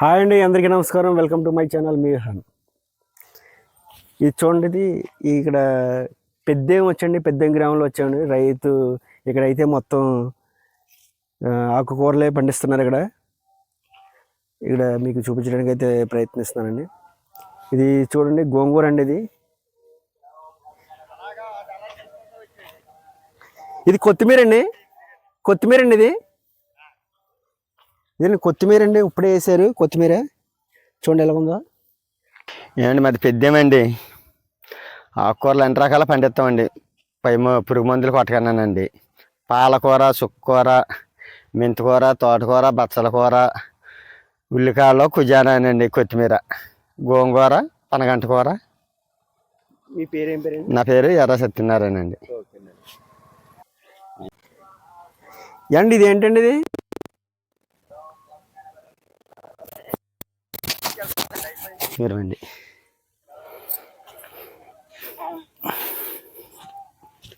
Hi అండి అందరికీ నమస్కారం. వెల్కమ్ టు మై ఛానల్ మీ హాన్. ఇది చూడండి ఇది ఇక్కడ పెద్దేం వచ్చండి పెద్దేం గ్రామంలో వచ్చామండి. రైతు ఇక్కడైతే మొత్తం ఆకుకూరలే పండిస్తున్నారు ఇక్కడ. ఇక్కడ మీకు చూపించడానికి అయితే ప్రయత్నిస్తున్నానండి. ఇది చూడండి గోంగూర అండి ఇది. ఇది కొత్తిమీర అండి కొత్తిమీర అండి ఇది. ఇదండి కొత్తిమీర అండి? ఇప్పుడే వేసారు. కొత్తిమీర. చూడండి ఎలా ఉందో. ఏమండి మాది పెద్దేమండి. ఆకుకూరలు అన్ని రకాల పండిస్తామండి. పై పురుగు మందులు కొట్టకన్నానండి. పాలకూర చుక్కకూర మెంతికూర తోటకూర బచ్చల కూర ఉల్లికాయలు కుజానానండి కొత్తిమీర. గోంగూర పనగంట కూర మీ పేరేం పేరండి? నా పేరు ఎర్ర సత్యనారాయణ అండి. అండి. ఇది ఏంటండి ఇది? మీరు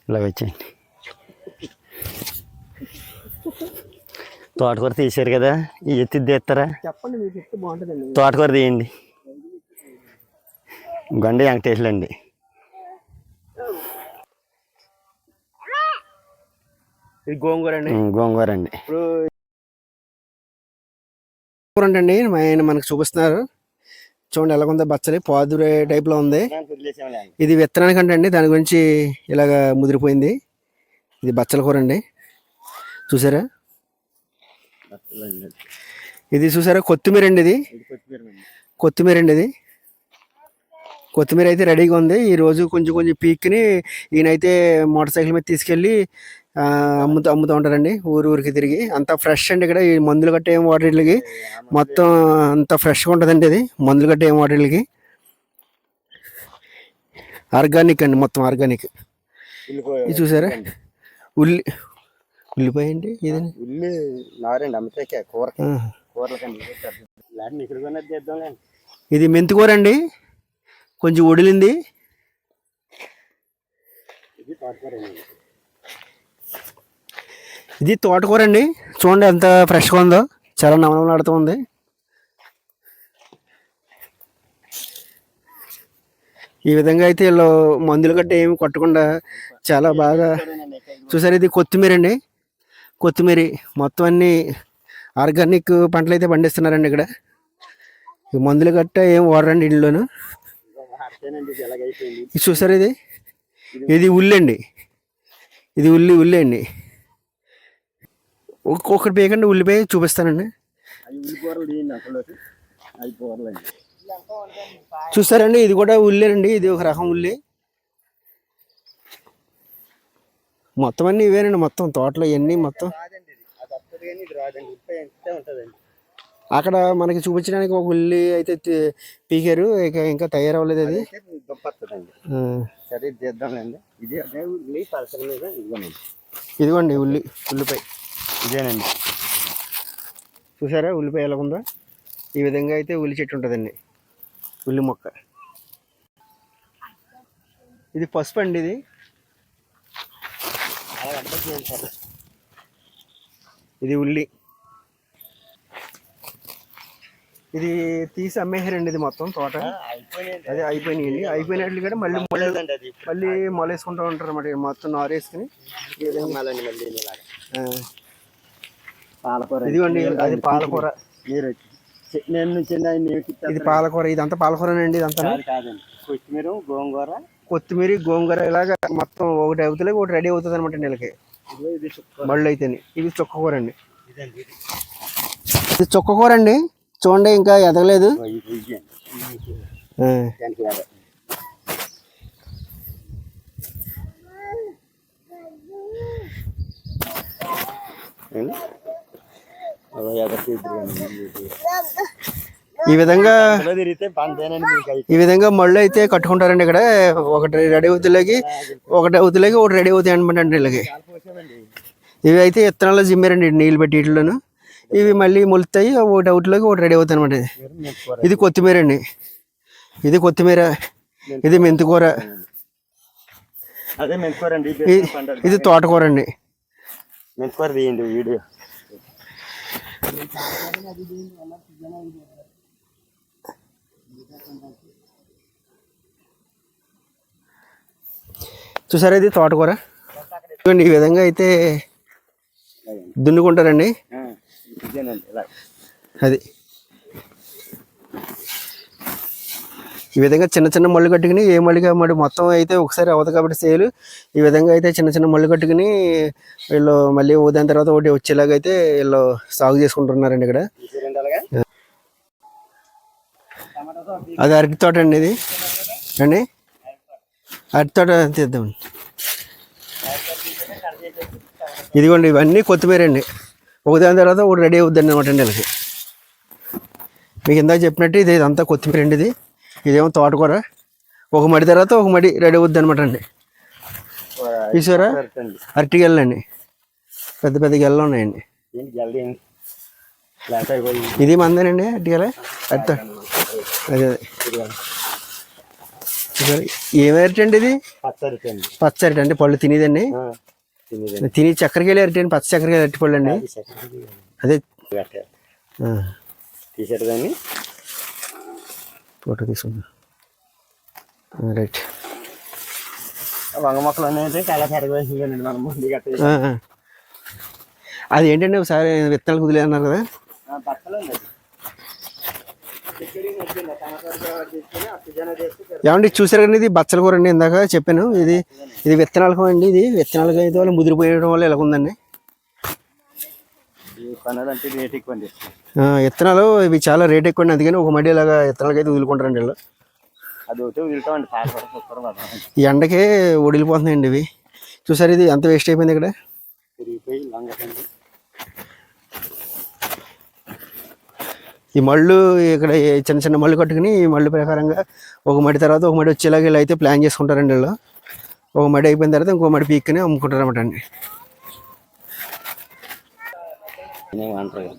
ఇలా వచ్చేయండి. తోటకూర తీశారు కదా ఈ ఎత్తి తీస్తారా? తోటకూర తీయండి. గండి వెంకటేశ్వరు అండి. ఇది గోంగూర అండి. గోంగూర అండి. ఇప్పుడు అండి ఆయన మనకు చూపిస్తున్నారు. చూడండి ఎలా ఉందో బచ్చలి పాదురే టైప్లో ఉంది. ఇది విత్తనానికి అండి దాని గురించి ఇలాగ ముదిరిపోయింది. ఇది బచ్చల కూర అండి. చూసారా? ఇది చూసారా? కొత్తిమీర అండి ఇది. కొత్తిమీర అండి ఇది. కొత్తిమీర అయితే రెడీగా ఉంది. ఈ రోజు కొంచెం కొంచెం పీక్ని ఈయనైతే మోటార్ సైకిల్ మీద తీసుకెళ్ళి అమ్ముతూ అమ్ముతూ ఉంటారండి. ఊరు ఊరికి తిరిగి. అంతా ఫ్రెష్ అండి ఇక్కడ. ఈ మందులు గట్ట ఏం వీటికి మొత్తం అంత ఫ్రెష్గా ఉంటుందండి ఇది. మందులు గట్ట ఏం వీటికి ఆర్గానిక్ అండి మొత్తం ఆర్గానిక్ ఇది చూసారా? ఉల్లి ఉల్లిపాయ అండి ఇదండి ఉల్లి నారండి కూర. ఇది మెంతికూర అండి. కొంచెం ఇది తోటకూర ఇది తోటకూర అండి చూడండి ఎంత ఫ్రెష్గా ఉందో. చాలా నవనవలాడుతూ ఉంది. ఈ విధంగా అయితే వీళ్ళు మందులు గట్ట ఏమి కొట్టకుండా చాలా బాగా చూసారు ఇది కొత్తిమీర అండి కొత్తిమీర మొత్తం అన్ని ఆర్గానిక్ పంటలు అయితే పండిస్తున్నారండి ఇక్కడ. ఈ మందులు గట్ట ఏం వాడరండి ఇంట్లోను ఇది చూసారు ఇది? ఇది ఉల్లి అండి. ఇది ఉల్లి ఉల్లి అండి. ఒక్కొక్కటి పేకండి ఉల్లిపాయ చూపిస్తానండి. చూసారండి ఇది కూడా ఉల్లేనండి ఇది ఒక రకం ఉల్లి. మొత్తం అన్ని ఇవేనండి మొత్తం తోటలో ఇవన్నీ మొత్తం. అక్కడ మనకి చూపించడానికి ఒక ఉల్లి అయితే పీకారు ఇక ఇంకా తయారవ్వలేదు అది. సరే ఇది చేద్దాంలేండి. ఇదిగోండి ఉల్లి ఉల్లిపాయ. ఇదేనండి. చూసారా ఉల్లిపాయ ఎలా ఉందో? ఈ విధంగా అయితే ఉల్లి చెట్టు ఉంటుందండి. ఉల్లి మొక్క. ఇది పసుపు అండి ఇది. ఇది ఉల్లి. ఇది తీసి అమ్మేసారండి ఇది మొత్తం తోట. అదే అయిపోయినాయండి. అయిపోయినట్లు కూడా మళ్ళీ మళ్ళీ మొలేసుకుంటూ ఉంటారు అన్నమాట మొత్తం నారేసుకుని. ఈ విధంగా మళ్ళీ పాలకూర ఇదిగోండి అది పాలకూర. మీరు నేను నుంచి ఇది పాలకూర ఇదంతా పాలకూరనండి ఇదంతా కాదండి. కొత్తిమీర గోంగూర. కొత్తిమీర గోంగూర ఇలాగ మొత్తం ఒకటి అవుతుంది ఒకటి రెడీ అవుతుంది అనమాట చుక్క. మళ్ళీ అయితేనే ఇది చుక్కకూర అండి. ఇది. చుక్కకూర అండి చూడండి ఇంకా ఎదగలేదు. ఈ విధంగా. ఈ విధంగా మళ్ళీ అయితే కట్టుకుంటారండి ఇక్కడ. ఒకటి రెడీ అవుతులేకి ఒకటి అవుతులేకి ఒకటి రెడీ అవుతాయి అనమాట అండి వీళ్ళకి. ఇవి అయితే ఇత్తనాల్లో జిమ్మారండి నీళ్ళు పెట్టి వీటిలోను ఇవి మళ్ళీ మొలుతాయి ఒకటి అవుట్లోకి ఒకటి రెడీ అవుతాయి అనమాట ఇది. కొత్తిమీర అండి ఇది కొత్తిమీర ఇది మెంతికూర. ఇది తోటకూర అండి. మెంచుకోరు తీయండి వీడియో. చూసారా ఇది తోటకూర? చూడండి ఈ విధంగా అయితే దున్నుకుంటారండి. అది. ఈ విధంగా చిన్న చిన్న మళ్ళు కట్టుకుని ఏ మళ్ళీగా మడి మొత్తం అయితే ఒకసారి అవ్వదు కాబట్టి సేలు. ఈ విధంగా అయితే చిన్న చిన్న మళ్ళు కట్టుకుని వీళ్ళు మళ్ళీ ఉదయం తర్వాత ఒకటి వచ్చేలాగా అయితే వీళ్ళు సాగు చేసుకుంటున్నారండి ఇక్కడ. అది అరటి తోట అండి ఇది. అండి? అరటి తోట తీద్దాం. ఇదిగోండి ఇవన్నీ కొత్తిమీర అండి. ఒకదాని తర్వాత ఒకటి రెడీ అవుద్దండి అనమాట అండి వీళ్ళకి. మీకు ఇందాక చెప్పినట్టు ఇది ఇదంతా కొత్తిమీర అండి ఇది. ఇదేమో తోటకూర. ఒక మడి తర్వాత ఒక మడి రెడీ అవుద్ది అనమాట అండి చూసారా? పెడతండి అరటి గెల్లు అండి పెద్ద పెద్ద గెల్లు ఉన్నాయండి ఇది మందేనండి అరటి గెల? అరటి అదే ఏమి అరటి అండి ఇది? పచ్చరితండి పచ్చ అరటి అంటే పళ్ళు తినేదండి. తిని చక్కెరకాయలు అరటి అండి. పచ్చ చక్కెరకాయలు అరటి పళ్ళు అండి. అదే దాన్ని ఫోటో తీసుకుందాం. రైట్. వంగ మొక్కలు అనేది చాలా మనం ముందు. అది ఏంటండి ఒకసారి విత్తనాలు కుదిలే అన్నారు కదా? ఏమండి చూసారు కానీ ఇది బచ్చల కూర అండి ఇందాక చెప్పాను. ఇది ఇది విత్తనాలకు అండి ఇది. విత్తనాలకు అయితే వాళ్ళు ముదిరిపోయడం వల్ల ఇలా ఉందండి రేట్ ఎక్కువ విత్తనాలు ఇవి చాలా రేట్ ఎక్కువ అండి. అందుకని ఒక మడి ఇలాగా విత్తనాలకి అయితే వదులుకుంటారండి వీళ్ళు. అది ఒకటి ఈ ఎండకే ఒడిలిపోతున్నాయండి ఇవి. చూసారు ఇది? అంత వేస్ట్ అయిపోయింది ఇక్కడ? ఈ మళ్ళు ఇక్కడ చిన్న చిన్న మళ్ళు కట్టుకుని ఈ మళ్ళు ప్రకారంగా ఒక మడి తర్వాత ఒక మడి వచ్చేలాగా ఇలా అయితే ప్లాన్ చేసుకుంటారండి వీళ్ళు. ఒక మడి అయిపోయిన తర్వాత ఇంకో మడి పీక్కుని అమ్ముకుంటారు అనమాట అండి. నేను అంటారు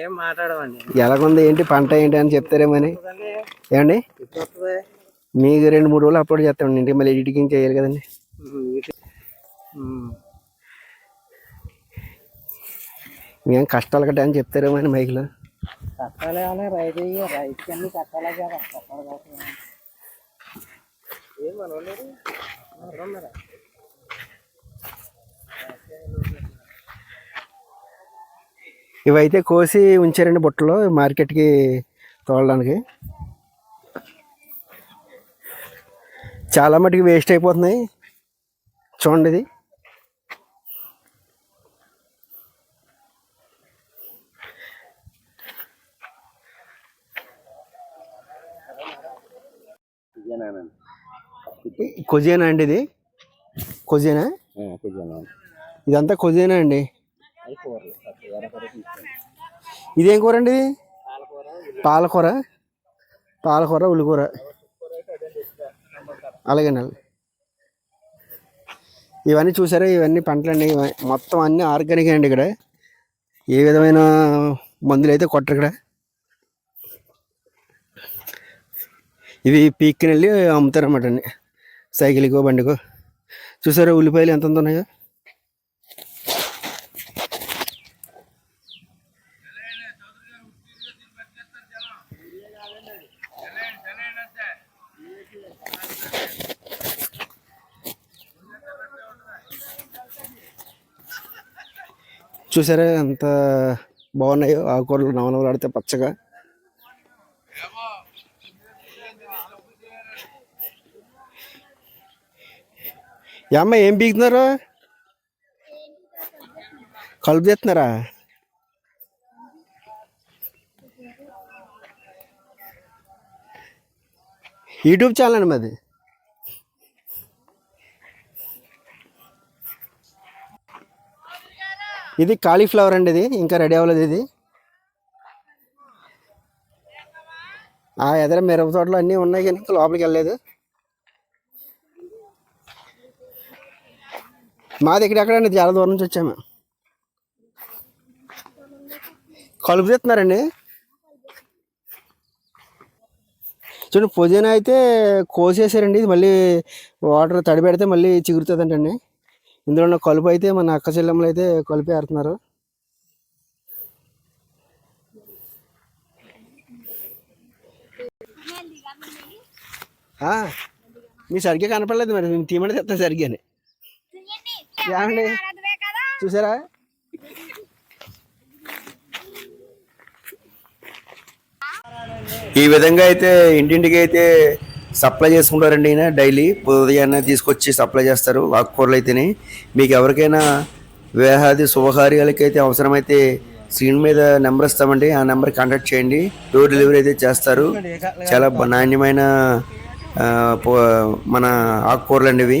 ఏం మాట్లాడమండి? ఎలాగుంది? ఏంటి? పంట ఏంటి అని చెప్తారేమని ఏమండి? మీకు రెండు మూడు రోజులు అప్లోడ్ చేస్తామండి ఇంటికి మళ్ళీ ఎడిటింగ్ చేయాలి కదండి. మేము కష్టాలు కట్ట అని చెప్తారేమో అని మైక్లో? కట్టాలి కానీ రైతు రైతు అన్ని కట్టాలి కదా కట్టాలి కాబట్టి ఏం మనోళ్ళు ఉన్నారా ఇవైతే కోసి ఉంచారండి బుట్టలో మార్కెట్కి తోలడానికి. చాలా మటుకు వేస్ట్ అయిపోతున్నాయి. చూడండి ఇది. కొజేనా అండి ఇది? కొజేనా? కుజానా. ఇదంతా కొజేనా అండి? ఇదేం కూర అండి ఇది? పాలకూర పాలకూర. ఉల్లికూర అలాగేనండి ఇవన్నీ చూసారా? ఇవన్నీ పంటలండి. మొత్తం అన్ని ఆర్గానిక్ అండి ఇక్కడ. ఏ విధమైన మందులు అయితే కొట్టరు ఇక్కడ. ఇవి పీక్కి వెళ్ళి అమ్ముతారన్నమాట అండి సైకిల్కో బండికో. చూసారా ఉల్లిపాయలు ఎంత ఉన్నాయో? చూసారా ఎంత బాగున్నాయో? ఆకుకూరలు నవనవలాడితే పచ్చగా. ఏ అమ్మ ఏం పీకుతున్నారు? కలుపు తెస్తున్నారా? యూట్యూబ్ ఛానల్ అండి మాది. ఇది కాలీఫ్లవర్ అండి ఇది ఇంకా రెడీ అవ్వలేదు ఇది. ఆ ఎదర మిరప తోటలు అన్నీ ఉన్నాయి కానీ ఇంకా లోపలికి వెళ్ళలేదు. మాది ఇక్కడెక్కడండి చాలా దూరం నుంచి వచ్చాము. కలుపు తెస్తున్నారండి చూడండి పుదీనా అయితే కోసేసారండి. ఇది మళ్ళీ వాటర్ తడి పెడితే మళ్ళీ చిగురుతుందంటండి. ఇందులో ఉన్న కలుపు అయితే మన అక్క చెల్లెమ్మలు అయితే కలిపి ఆడుతున్నారు. మీ సరిగ్గా కనపడలేదు మరి. మేము తీయమని తెస్తాను సరిగ్గానే. ఏమండి? చూసారా? ఈ విధంగా అయితే ఇంటింటికి అయితే సప్లై చేసుకుంటారండి ఈయన డైలీ. ఉదయాన్నే తీసుకొచ్చి సప్లై చేస్తారు ఆకుకూరలు అయితేనే. మీకు ఎవరికైనా వివాహాది శుభకార్యాలకి అయితే అవసరమైతే స్క్రీన్ మీద నెంబర్ ఇస్తామండి. ఆ నెంబర్ కాంటాక్ట్ చేయండి. డోర్ డెలివరీ అయితే చేస్తారు. చాలా నాణ్యమైన మన ఆకుకూరలు అండి ఇవి.